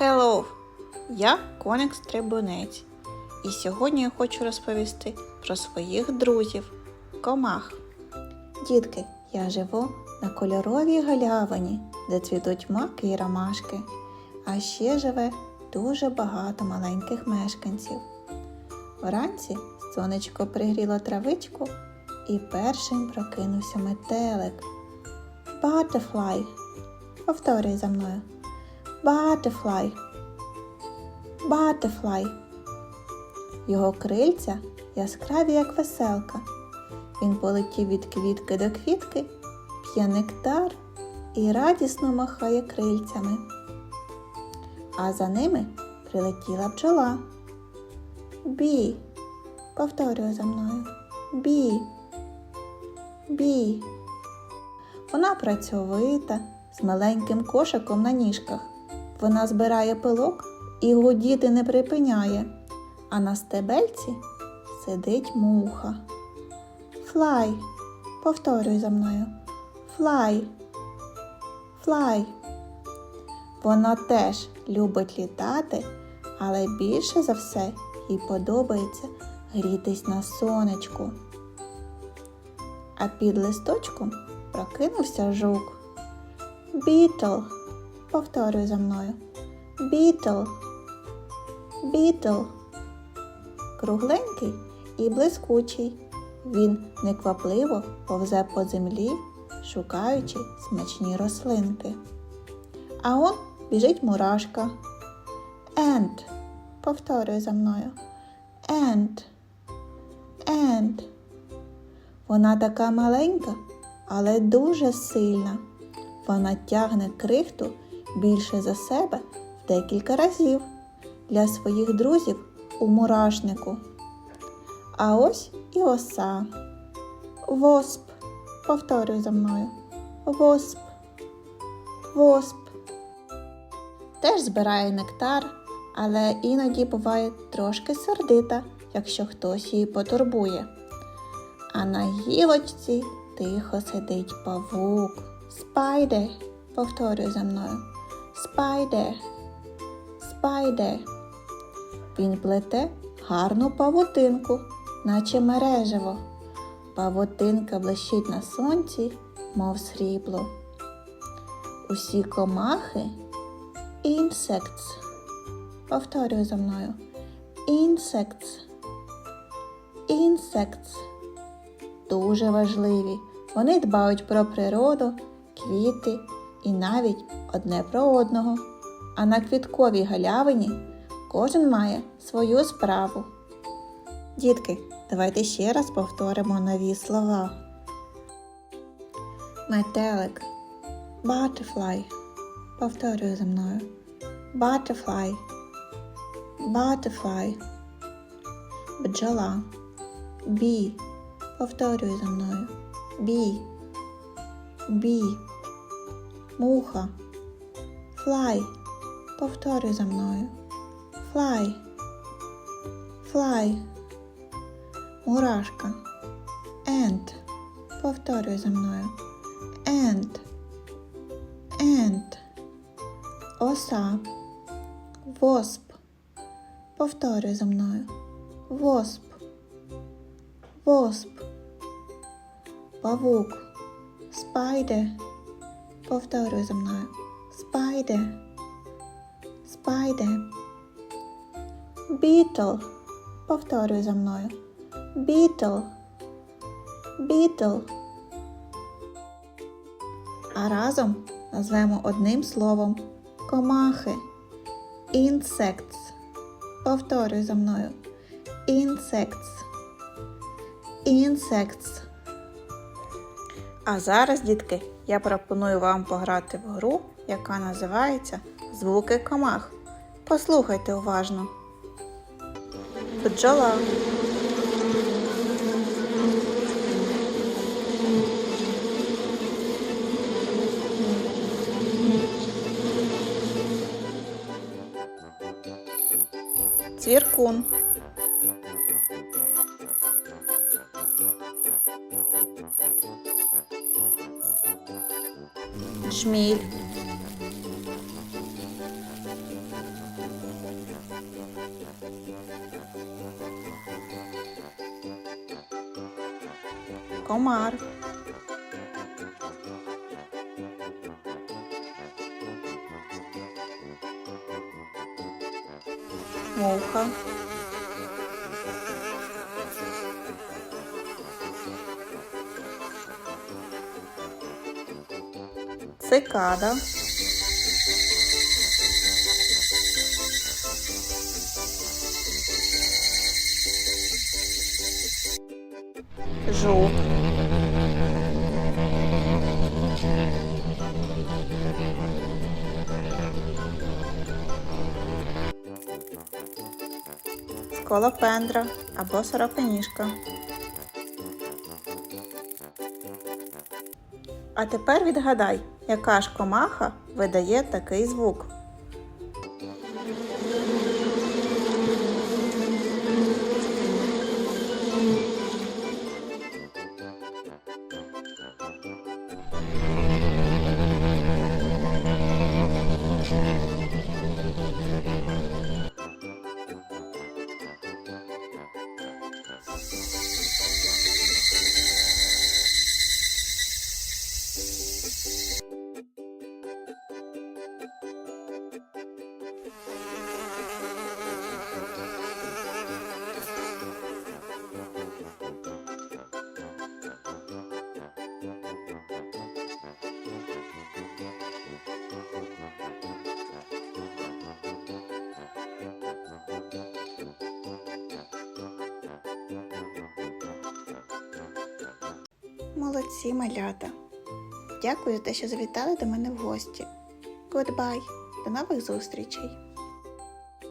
Hello! Я Коник Стрибунець. І сьогодні я хочу розповісти про своїх друзів комах. Дітки, я живу на кольоровій галявині, де цвітуть маки і ромашки. А ще живе дуже багато маленьких мешканців. Вранці сонечко пригріло травичку і першим прокинувся метелик. Butterfly. Повторюй за мною. Butterfly. Butterfly. Його крильця яскраві, як веселка. Він полетів від квітки до квітки, п'є нектар і радісно махає крильцями. А за ними прилетіла бджола. Бі. Повторюю за мною. Бі. Бі. Вона працьовита, з маленьким кошиком на ніжках. Вона збирає пилок і гудіти не припиняє, а на стебельці сидить муха. Флай. Повторюй за мною. Флай. Флай. Вона теж любить літати, але більше за все їй подобається грітись на сонечку. А під листочком прокинувся жук. Бітл. Повторюй за мною. Бітл. Бітл. Кругленький і блискучий. Він неквапливо повзе по землі, шукаючи смачні рослинки. А он біжить мурашка. Енд. Повторюй за мною. Енд. Енд. Вона така маленька, але дуже сильна. Вона тягне крихту більше за себе в декілька разів для своїх друзів у мурашнику. А ось і оса. Восп. Повторюй за мною. Восп. Восп. Теж збирає нектар, але іноді буває трошки сердита, якщо хтось її потурбує. А на гілочці тихо сидить павук. Спайде. Повторюй за мною. Спайде. Спайде. Він плете гарну павутинку, наче мережево. Павутинка блищить на сонці, мов срібло. Усі комахи insects. Повторюй за мною. Insects. Insects. Дуже важливі. Вони дбають про природу, квіти і навіть одне про одного. А на квітковій галявині кожен має свою справу. Дітки, давайте ще раз повторимо нові слова. Метелик. Butterfly. Повторюю за мною. Butterfly. Butterfly. Бджола. Bee. Повторюй за мною. Бі. Бі. Муха. Флай. Повторюй за мною. Флай. Флай. Мурашка. Ент. Повторюй за мною. Ент. Ент. Оса. Восп. Повторюй за мною. Восп. Восп. Павук. Спайде. Повторюй за мною. Спайде. Спайде. Бітл. Повторюй за мною. Бітл. Бітл. А разом назвемо одним словом комахи. Insects. Повторюй за мною. Insects. Insects. А зараз, дітки, я пропоную вам пограти в гру, яка називається Звуки комах. Послухайте уважно. Бджола. Цвіркун. de milho. Com mar. Moca. Цикада. Жук. Сколопендра або сороконіжка. А тепер відгадай, яка ж комаха видає такий звук. Молодці, малята. Дякую те, що завітали до мене в гості. Goodbye. До нових зустрічей!